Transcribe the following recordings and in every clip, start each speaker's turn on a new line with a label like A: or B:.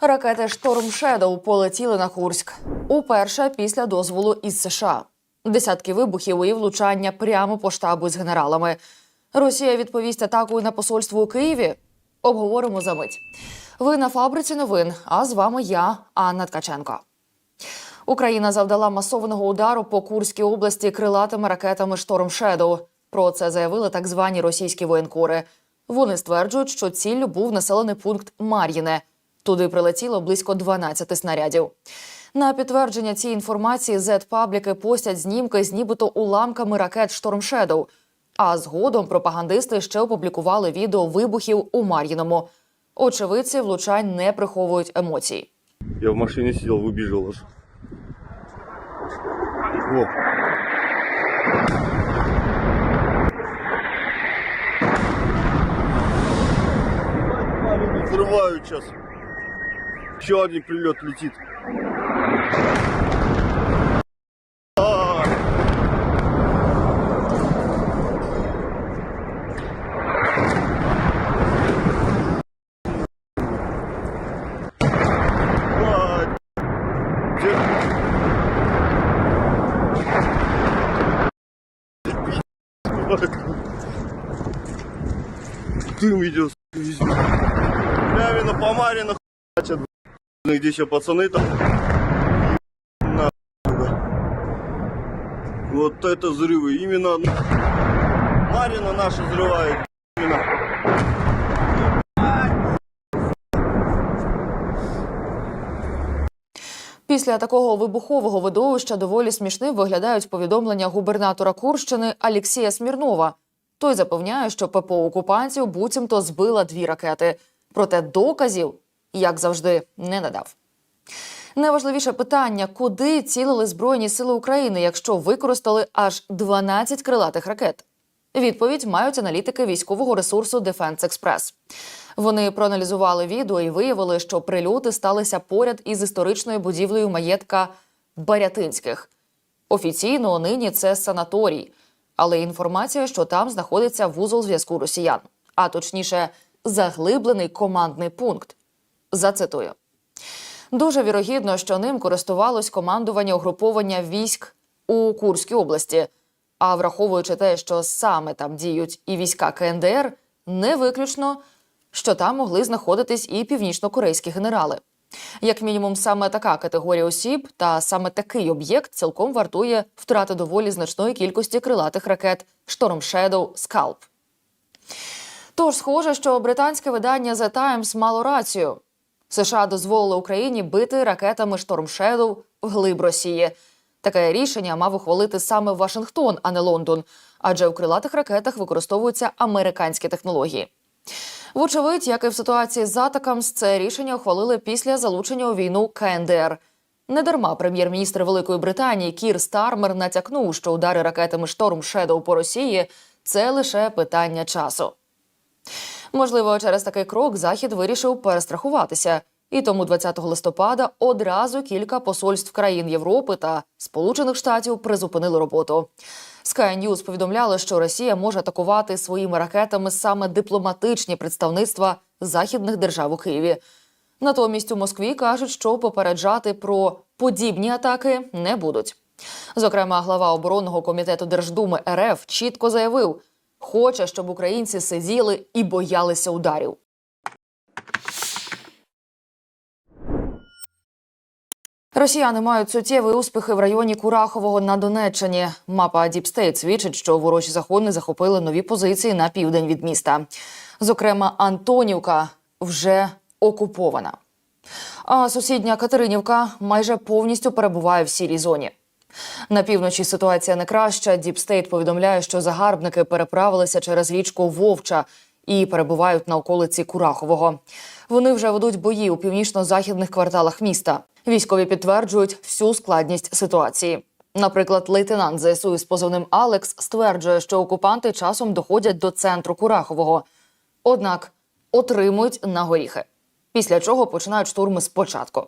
A: Ракети Шторм Шедоу полетіли на Курськ. Уперше після дозволу із США. Десятки вибухів і влучання прямо по штабу з генералами. Росія відповість атакою на посольство у Києві. Обговоримо за мить. Ви на фабриці новин. А з вами я, Анна Ткаченко. Україна завдала масованого удару по Курській області крилатими ракетами Шторм Шедоу. Про це заявили так звані російські воєнкори. Вони стверджують, що ціллю був населений пункт Мар'їне. Туди прилетіло близько 12 снарядів. На підтвердження цієї інформації Z-пабліки постять знімки з нібито уламками ракет Шторм Шедоу. А згодом пропагандисти ще опублікували відео вибухів у Мар'їному. Очевидці влучань не приховують емоцій.
B: Я в машине сидел, выбежал аж. О, взрывают сейчас. Еще один прилет летит. А! А, где- Дым идет везде. Прямо по Маре нахуячат. Где еще пацаны там? На, да. Вот это взрывы. Именно Марина наша взрывает. Именно.
A: Після такого вибухового видовища доволі смішним виглядають повідомлення губернатора Курщини Алексія Смірнова. Той запевняє, що ППО окупантів буцімто збила дві ракети. Проте доказів, як завжди, не надав. Найважливіше питання: куди цілили Збройні сили України, якщо використали аж 12 крилатих ракет? Відповідь мають аналітики військового ресурсу Defense Express. Вони проаналізували відео і виявили, що прильоти сталися поряд із історичною будівлею маєтка Барятинських. Офіційно нині це санаторій, але інформація, що там знаходиться вузол зв'язку росіян, а точніше, заглиблений командний пункт. Зацитую. Дуже вірогідно, що ним користувалось командування угруповання військ у Курській області. А враховуючи те, що саме там діють і війська КНДР, не виключно, що там могли знаходитись і північно-корейські генерали. Як мінімум, саме така категорія осіб та саме такий об'єкт цілком вартує втрати доволі значної кількості крилатих ракет Storm Shadow Scalp. Тож схоже, що британське видання The Times мало рацію. США дозволили Україні бити ракетами Shadow в глиб Росії. Таке рішення мав ухвалити саме Вашингтон, а не Лондон, адже в крилатих ракетах використовуються американські технології. Вочевидь, як і в ситуації з Атакамс, це рішення ухвалили після залучення у війну КНДР. Недарма прем'єр-міністр Великої Британії Кір Стармер натякнув, що удари ракетами Шторм Шедоу по Росії це лише питання часу. Можливо, через такий крок Захід вирішив перестрахуватися, і тому 20 листопада одразу кілька посольств країн Європи та Сполучених Штатів призупинили роботу. Sky News повідомляли, що Росія може атакувати своїми ракетами саме дипломатичні представництва західних держав у Києві. Натомість у Москві кажуть, що попереджати про подібні атаки не будуть. Зокрема, глава оборонного комітету Держдуми РФ чітко заявив, хоче, щоб українці сиділи і боялися ударів. Росіяни мають суттєві успіхи в районі Курахового на Донеччині. Мапа State свідчить, що ворожі заходни захопили нові позиції на південь від міста. Зокрема, Антонівка вже окупована. А сусідня Катеринівка майже повністю перебуває в сірій зоні. На півночі ситуація не краща. Діпстейт повідомляє, що загарбники переправилися через річку Вовча і перебувають на околиці Курахового. Вони вже ведуть бої у північно-західних кварталах міста. Військові підтверджують всю складність ситуації. Наприклад, лейтенант ЗСУ із позивним Алекс стверджує, що окупанти часом доходять до центру Курахового, однак отримують на горіхи. Після чого починають штурми спочатку.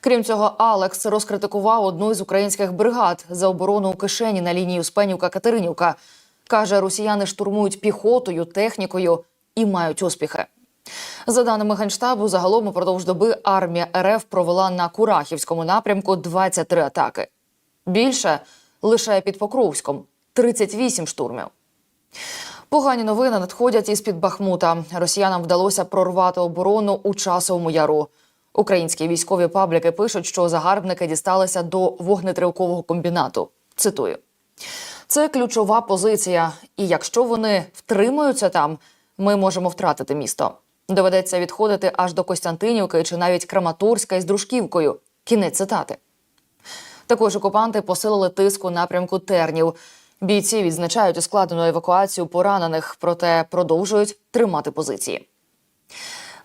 A: Крім цього, Алекс розкритикував одну із українських бригад за оборону у кишені на лінії Успенівка-Катеринівка. Каже, росіяни штурмують піхотою, технікою і мають успіхи. За даними Генштабу, загалом упродовж доби армія РФ провела на Курахівському напрямку 23 атаки. Більше лише під Покровськом 38 штурмів. Погані новини надходять із під Бахмута. Росіянам вдалося прорвати оборону у часовому яру. Українські військові пабліки пишуть, що загарбники дісталися до вогнетривкового комбінату. Цитую. Це ключова позиція, і якщо вони втримаються там, ми можемо втратити місто. Доведеться відходити аж до Костянтинівки чи навіть Краматорська із Дружківкою. Кінець цитати. Також окупанти посилили тиск у напрямку тернів. Бійці відзначають ускладнену евакуацію поранених, проте продовжують тримати позиції.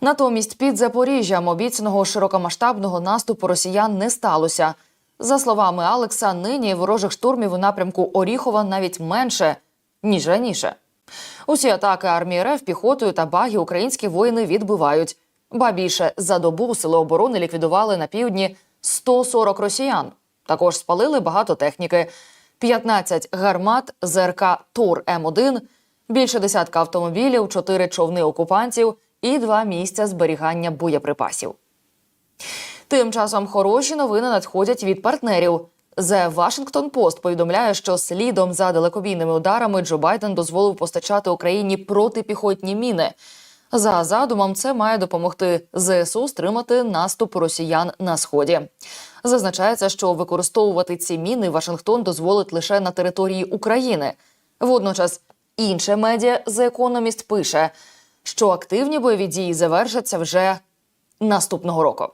A: Натомість під Запоріжжям обіцяного широкомасштабного наступу росіян не сталося. За словами Алекса, нині ворожих штурмів у напрямку Оріхова навіть менше ніж раніше. Усі атаки армії РФ піхотою та баги українські воїни відбивають. Ба більше за добу сили оборони ліквідували на півдні 140 росіян. Також спалили багато техніки: 15 гармат ЗРК Тур М1, більше десятка автомобілів, 4 човни окупантів і два місця зберігання боєприпасів. Тим часом хороші новини надходять від партнерів. The Washington Post повідомляє, що слідом за далекобійними ударами Джо Байден дозволив постачати Україні протипіхотні міни. За задумом, це має допомогти ЗСУ стримати наступ росіян на сході. Зазначається, що використовувати ці міни Вашингтон дозволить лише на території України. Водночас інше медіа The Economist пише, що активні бойові дії завершаться вже наступного року.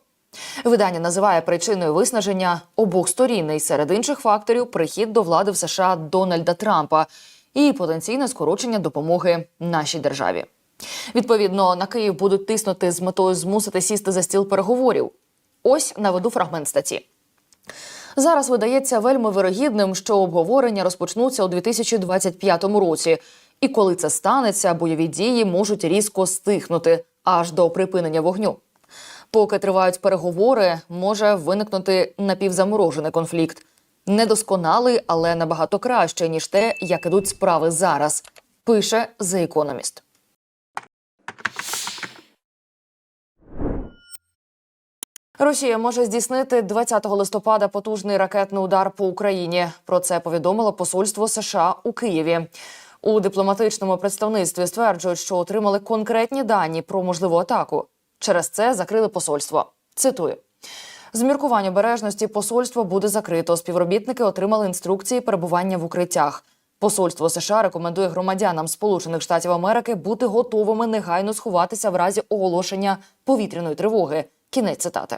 A: Видання називає причиною виснаження обох сторін і серед інших факторів прихід до влади в США Дональда Трампа і потенційне скорочення допомоги нашій державі. Відповідно, на Київ будуть тиснути з метою змусити сісти за стіл переговорів. Ось наведу фрагмент статті. Зараз видається вельми вирогідним, що обговорення розпочнуться у 2025 році. І коли це станеться, бойові дії можуть різко стихнути аж до припинення вогню. Поки тривають переговори, може виникнути напівзаморожений конфлікт. Недосконалий, але набагато краще, ніж те, як ідуть справи зараз, пише The Economist. Росія може здійснити 20 листопада потужний ракетний удар по Україні. Про це повідомило посольство США у Києві. У дипломатичному представництві стверджують, що отримали конкретні дані про можливу атаку. Через це закрили посольство. Цитую. З міркувань обережності посольство буде закрито. Співробітники отримали інструкції перебування в укриттях. Посольство США рекомендує громадянам Сполучених Штатів Америки бути готовими негайно сховатися в разі оголошення повітряної тривоги. Кінець цитати.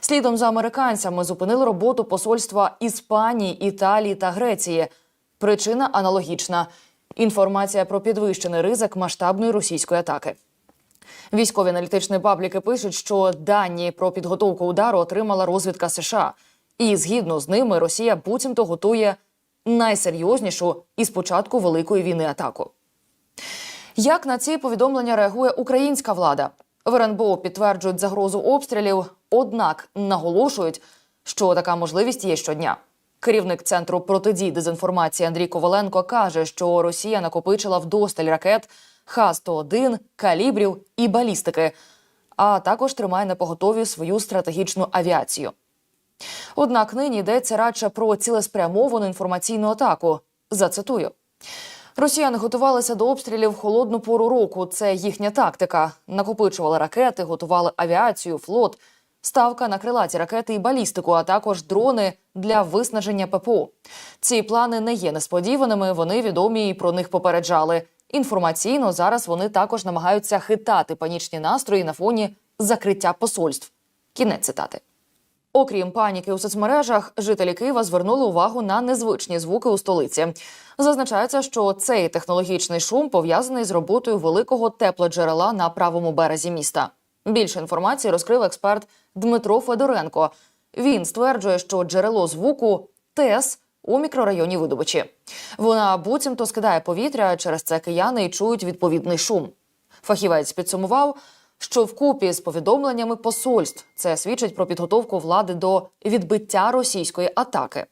A: Слідом за американцями зупинили роботу посольства Іспанії, Італії та Греції. Причина аналогічна: інформація про підвищений ризик масштабної російської атаки. Військові аналітичні пабліки пишуть, що дані про підготовку удару отримала розвідка США, і згідно з ними Росія буцімто готує найсерйознішу із початку великої війни атаку. Як на ці повідомлення реагує українська влада? В РНБО підтверджують загрозу обстрілів, однак наголошують, що така можливість є щодня. Керівник центру протидії дезінформації Андрій Коваленко каже, що Росія накопичила вдосталь ракет Х-101, калібрів і балістики, а також тримає на поготові свою стратегічну авіацію. Однак нині йдеться радше про цілеспрямовану інформаційну атаку. Зацитую. Росіяни готувалися до обстрілів в холодну пору року. Це їхня тактика. Накопичували ракети, готували авіацію, флот, ставка на крилаті ракети і балістику, а також дрони для виснаження ППО. Ці плани не є несподіваними. Вони відомі і про них попереджали. Інформаційно зараз вони також намагаються хитати панічні настрої на фоні закриття посольств. Кінець цитати. Окрім паніки у соцмережах, жителі Києва звернули увагу на незвичні звуки у столиці. Зазначається, що цей технологічний шум пов'язаний з роботою великого теплоджерела на правому березі міста. Більше інформації розкрив експерт Дмитро Федоренко. Він стверджує, що джерело звуку ТЕС у мікрорайоні видобичі. Вона буцімто скидає повітря, через це кияни й чують відповідний шум. Фахівець підсумував, що вкупі з повідомленнями посольств це свідчить про підготовку влади до відбиття російської атаки.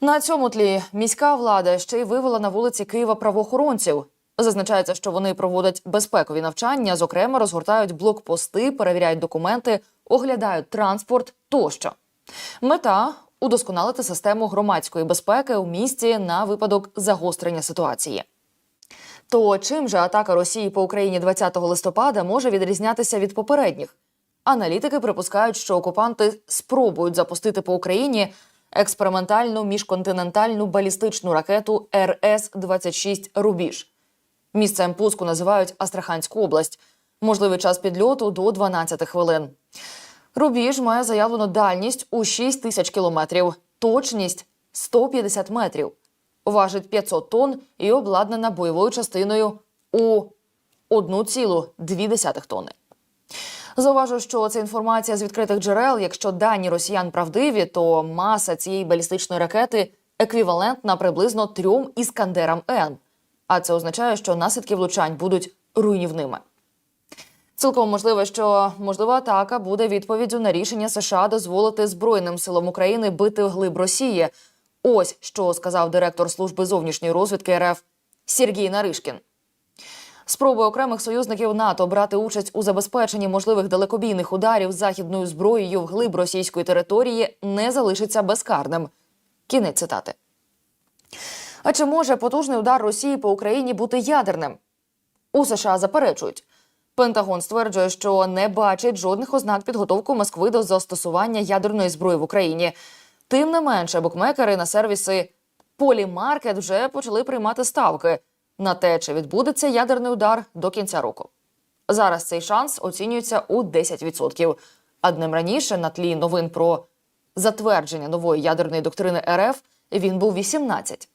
A: На цьому тлі міська влада ще й вивела на вулиці Києва правоохоронців. Зазначається, що вони проводять безпекові навчання, зокрема, розгортають блокпости, перевіряють документи, оглядають транспорт тощо. Мета удосконалити систему громадської безпеки у місті на випадок загострення ситуації. То чим же атака Росії по Україні 20 листопада може відрізнятися від попередніх? Аналітики припускають, що окупанти спробують запустити по Україні експериментальну міжконтинентальну балістичну ракету РС-26 Рубіж. Місцем пуску називають Астраханську область. Можливий час підльоту до 12 хвилин. Рубіж має заявлену дальність у 6 тисяч кілометрів, точність 150 метрів, важить 500 тонн і обладнана бойовою частиною у 1,2 тонни. Зауважу, що це інформація з відкритих джерел. Якщо дані росіян правдиві, то маса цієї балістичної ракети еквівалентна приблизно трьом іскандерам Н. А це означає, що наслідки влучань будуть руйнівними. Цілком можливо, що можлива атака буде відповіддю на рішення США дозволити Збройним силам України бити вглиб Росії. Ось що сказав директор служби зовнішньої розвідки РФ Сергій Наришкін. Спроби окремих союзників НАТО брати участь у забезпеченні можливих далекобійних ударів західною зброєю вглиб російської території не залишиться безкарним. Кінець цитати. А чи може потужний удар Росії по Україні бути ядерним? У США заперечують. Пентагон стверджує, що не бачить жодних ознак підготовки Москви до застосування ядерної зброї в Україні. Тим не менше, букмекери на сервіси Полімаркет вже почали приймати ставки на те, чи відбудеться ядерний удар до кінця року. Зараз цей шанс оцінюється у 10%. А днем раніше, на тлі новин про затвердження нової ядерної доктрини РФ, він був 18.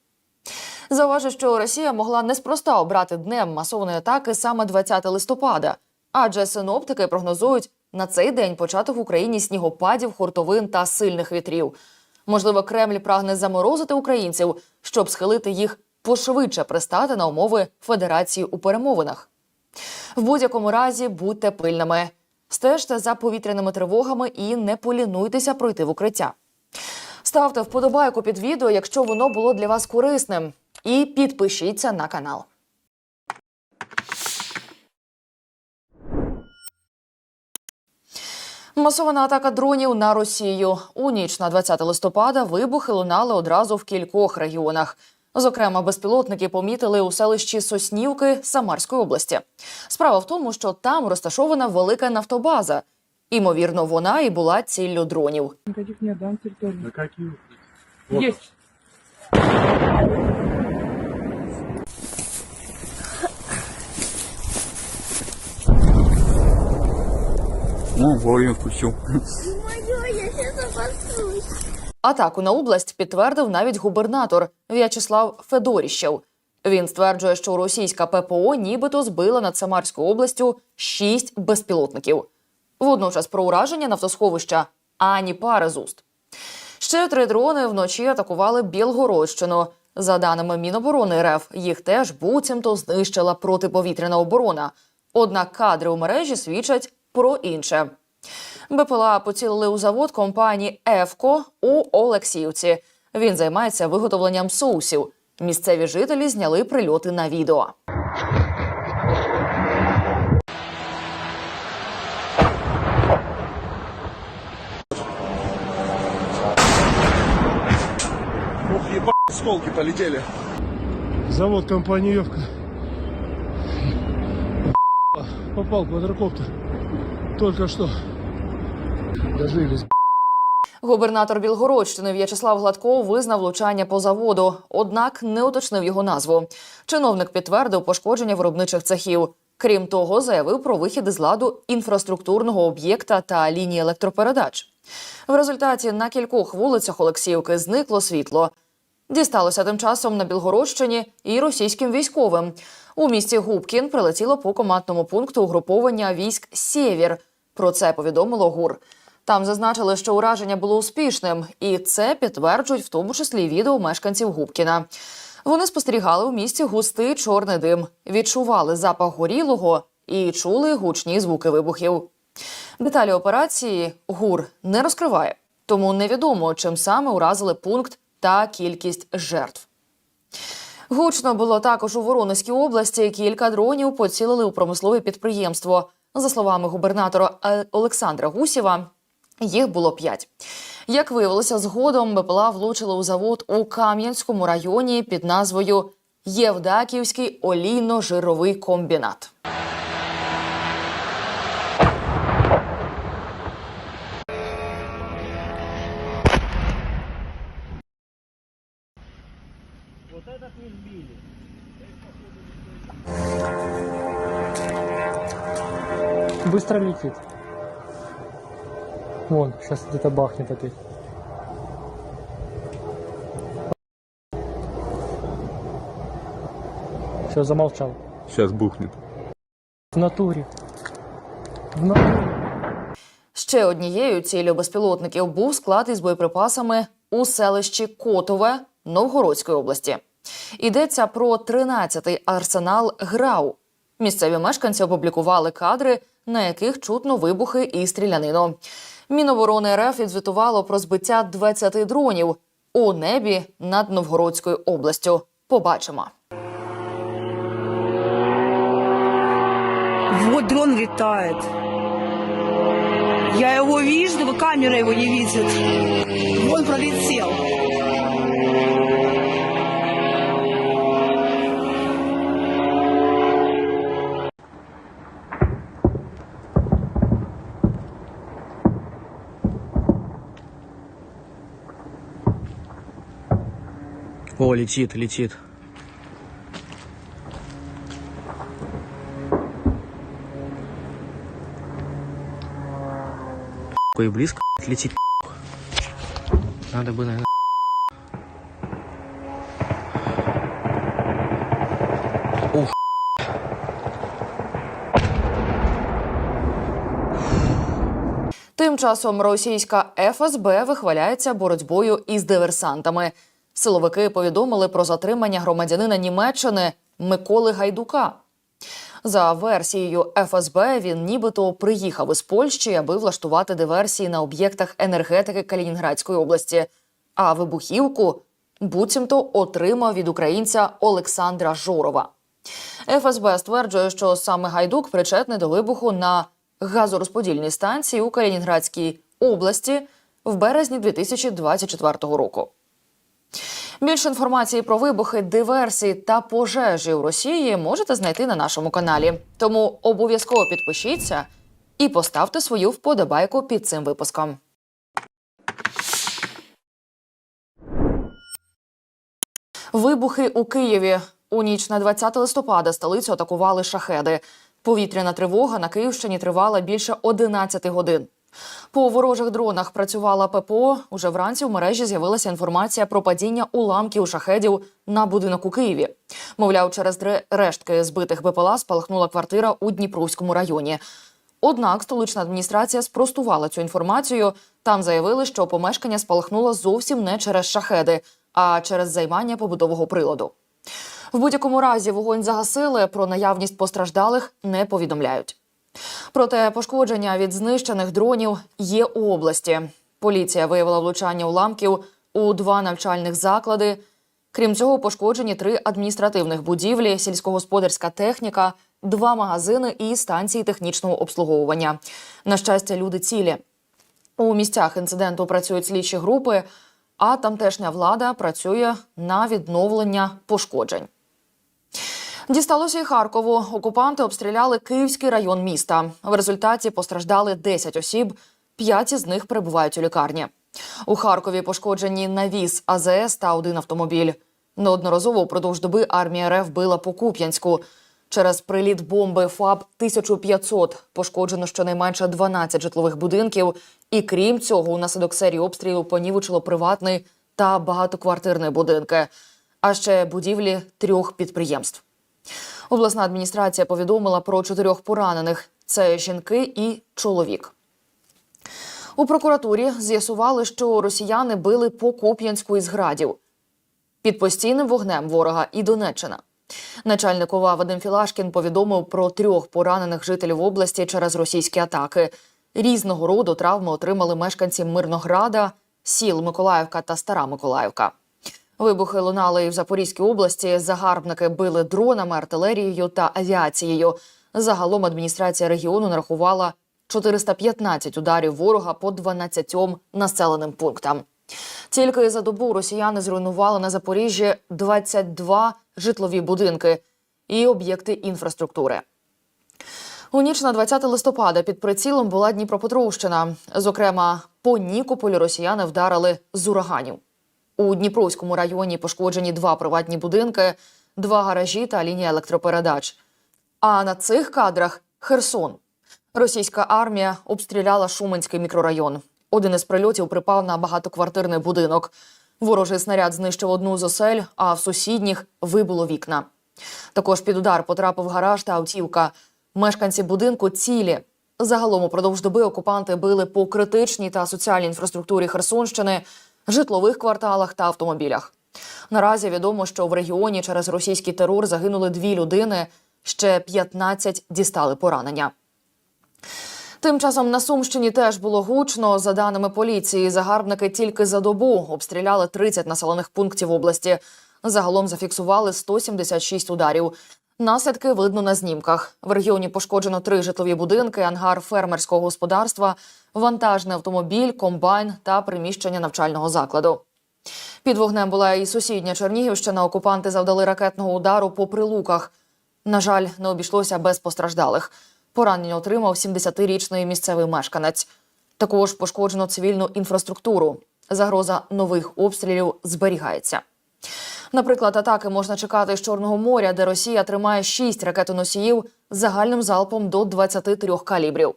A: Зауважу, що Росія могла неспроста обрати днем масованої атаки саме 20 листопада, адже синоптики прогнозують на цей день початок в Україні снігопадів, хуртовин та сильних вітрів. Можливо, Кремль прагне заморозити українців, щоб схилити їх пошвидше пристати на умови Федерації у перемовинах. В будь-якому разі будьте пильними, стежте за повітряними тривогами і не полінуйтеся пройти в укриття. Ставте вподобайку під відео, якщо воно було для вас корисним, і підпишіться на канал. Масована атака дронів на Росію. У ніч на 20 листопада вибухи лунали одразу в кількох регіонах. Зокрема, безпілотники помітили у селищі Соснівки Самарської області. Справа в тому, що там розташована велика нафтобаза. Імовірно, вона і була ціллю дронів.
C: Никаких нет, да, на?
D: На какие?
C: Есть.
D: Ну,
E: я сейчас обоссусь.
A: Атаку на область підтвердив навіть губернатор В'ячеслав Федоріщев. Він стверджує, що російська ППО нібито збила над Самарською областю шість безпілотників. Водночас про ураження нафтосховища ані пари з уст. Ще три дрони вночі атакували Білгородщину. За даними Міноборони РФ, їх теж буцімто знищила протиповітряна оборона. Однак кадри у мережі свідчать про інше. БПЛА поцілили у завод компанії Евко у Олексіївці. Він займається виготовленням соусів. Місцеві жителі зняли прильоти на відео.
D: Осколки полетели.
F: Завод компании Евка. Попал квадрокоптер. Только что. Дожились.
A: Губернатор Білгородщини В'ячеслав Гладко визнав влучання по заводу, однак не уточнив його назву. Чиновник підтвердив пошкодження виробничих цехів. Крім того, заявив про вихід із ладу інфраструктурного об'єкта та лінії електропередач. В результаті на кількох вулицях Олексіївки зникло світло. Дісталося тим часом на Білгородщині і російським військовим. У місті Губкін прилетіло по командному пункту угруповання військ Сєвєр. Про це повідомило ГУР. Там зазначили, що ураження було успішним, і це підтверджують в тому числі відео мешканців Губкіна. Вони спостерігали у місті густий чорний дим, відчували запах горілого і чули гучні звуки вибухів. Деталі операції ГУР не розкриває, тому невідомо, чим саме уразили пункт та кількість жертв. Гучно було також у Воронезькій області. Кілька дронів поцілили у промислове підприємство. За словами губернатора Е, Олександра Гусєва, їх було п'ять. Як виявилося, згодом БПЛА влучили у завод у Кам'янському районі під назвою Євдаківський олійно-жировий комбінат.
G: Быстро летит. Вон, сейчас где-то бахнет опять. Все, замолчал.
D: Сейчас бухнет.
G: В натуре. В натуре.
A: Ще однією ціллю безпілотників був склад із боєприпасами у селищі Котове Новгородської області. Йдеться про 13-й арсенал ГРАУ. Місцеві мешканці опублікували кадри, на яких чутно вибухи і стрілянину. Міноборони РФ відзвітувало про збиття 20 дронів у небі над Новгородською областю. Побачимо.
H: Вот дрон летает. Я его вижу, но камера его не видит. Он пролетел.
I: О, летит, летит. Какой близко летит. Надо бы, наверное. Ух.
A: Тим часом російська ФСБ вихваляється боротьбою із диверсантами. Силовики повідомили про затримання громадянина Німеччини Миколи Гайдука. За версією ФСБ, він нібито приїхав із Польщі, аби влаштувати диверсії на об'єктах енергетики Калінінградської області. А вибухівку буцімто отримав від українця Олександра Жорова. ФСБ стверджує, що саме Гайдук причетний до вибуху на газорозподільній станції у Калінінградській області в березні 2024 року. Більше інформації про вибухи, диверсії та пожежі у Росії можете знайти на нашому каналі. Тому обов'язково підпишіться і поставте свою вподобайку під цим випуском. Вибухи у Києві. У ніч на 20 листопада столицю атакували шахеди. Повітряна тривога на Київщині тривала більше 11 годин. По ворожих дронах працювала ППО. Уже вранці в мережі з'явилася інформація про падіння уламків шахедів на будинок у Києві. Мовляв, через рештки збитих БПЛА спалахнула квартира у Дніпровському районі. Однак столична адміністрація спростувала цю інформацію. Там заявили, що помешкання спалахнуло зовсім не через шахеди, а через займання побутового приладу. В будь-якому разі вогонь загасили. Про наявність постраждалих не повідомляють. Проте пошкодження від знищених дронів є у області. Поліція виявила влучання уламків у два навчальних заклади. Крім цього, пошкоджені три адміністративних будівлі, сільськогосподарська техніка, два магазини і станції технічного обслуговування. На щастя, люди цілі. У місцях інциденту працюють слідчі групи, а тамтешня влада працює на відновлення пошкоджень. Дісталося і Харкову. Окупанти обстріляли Київський район міста. В результаті постраждали 10 осіб, 5 із них перебувають у лікарні. У Харкові пошкоджені навіс АЗС та один автомобіль. Неодноразово впродовж доби армія РФ била по Куп'янську. Через приліт бомби ФАБ 1500 пошкоджено щонайменше 12 житлових будинків. І крім цього, унаслідок серії обстрілів понівечило приватний та багатоквартирні будинки, а ще будівлі трьох підприємств. Обласна адміністрація повідомила про чотирьох поранених: це жінки і чоловік. У прокуратурі з'ясували, що росіяни били по Куп'янську із градів. Під постійним вогнем ворога і Донеччина. Начальник ОВА Вадим Філашкін повідомив про трьох поранених жителів області через російські атаки. Різного роду травми отримали мешканці Мирнограда, сіл Миколаївка та Стара Миколаївка. Вибухи лунали і в Запорізькій області. Загарбники били дронами, артилерією та авіацією. Загалом адміністрація регіону нарахувала 415 ударів ворога по 12 населеним пунктам. Тільки за добу росіяни зруйнували на Запоріжжі 22 житлові будинки і об'єкти інфраструктури. У ніч на 20 листопада під прицілом була Дніпропетровщина. Зокрема, по Нікополю росіяни вдарили з ураганів. У Дніпровському районі пошкоджені два приватні будинки, два гаражі та лінія електропередач. А на цих кадрах Херсон. Російська армія обстріляла Шуменський мікрорайон. Один із прильотів припав на багатоквартирний будинок. Ворожий снаряд знищив одну з осель, а в сусідніх вибуло вікна. Також під удар потрапив гараж та автівка. Мешканці будинку цілі. Загалом упродовж доби окупанти били по критичній та соціальній інфраструктурі Херсонщини, житлових кварталах та автомобілях. Наразі відомо, що в регіоні через російський терор загинули дві людини, ще 15 дістали поранення. Тим часом на Сумщині теж було гучно. За даними поліції, загарбники тільки за добу обстріляли 30 населених пунктів області. Загалом зафіксували 176 ударів. Наслідки видно на знімках. В регіоні пошкоджено три житлові будинки, ангар фермерського господарства, вантажний автомобіль, комбайн та приміщення навчального закладу. Під вогнем була і сусідня Чернігівщина. Окупанти завдали ракетного удару по прилуках. На жаль, не обійшлося без постраждалих. Поранення отримав 70-річний місцевий мешканець. Також пошкоджено цивільну інфраструктуру. Загроза нових обстрілів зберігається. Наприклад, атаки можна чекати з Чорного моря, де Росія тримає шість ракетоносіїв з загальним залпом до 23 калібрів.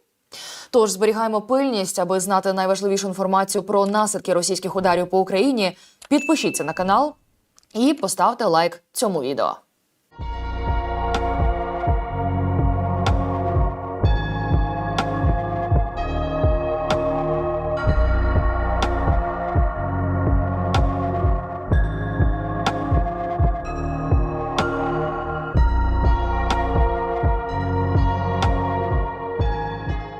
A: Тож зберігаємо пильність, аби знати найважливішу інформацію про наслідки російських ударів по Україні. Підпишіться на канал і поставте лайк цьому відео.